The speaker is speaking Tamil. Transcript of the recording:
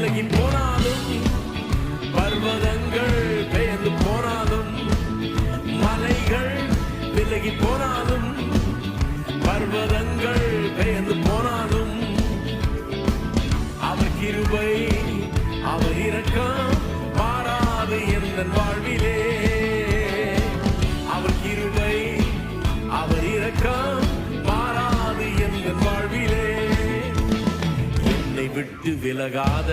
விலகி போனாலும் பர்வதங்கள் பெயர்ந்து போனாலும் மலைகள் விலகி போனாலும் பர்வதங்கள் பெயர்ந்து போனாலும் அவர் கிருபை அவர் இரக்கம் மாறாது எந்த வாழ்விலே. அவர் கிருபை அவர் இரக்கம் மாறாது எந்த வாழ்விலே. என்னை விட்டு விலகாத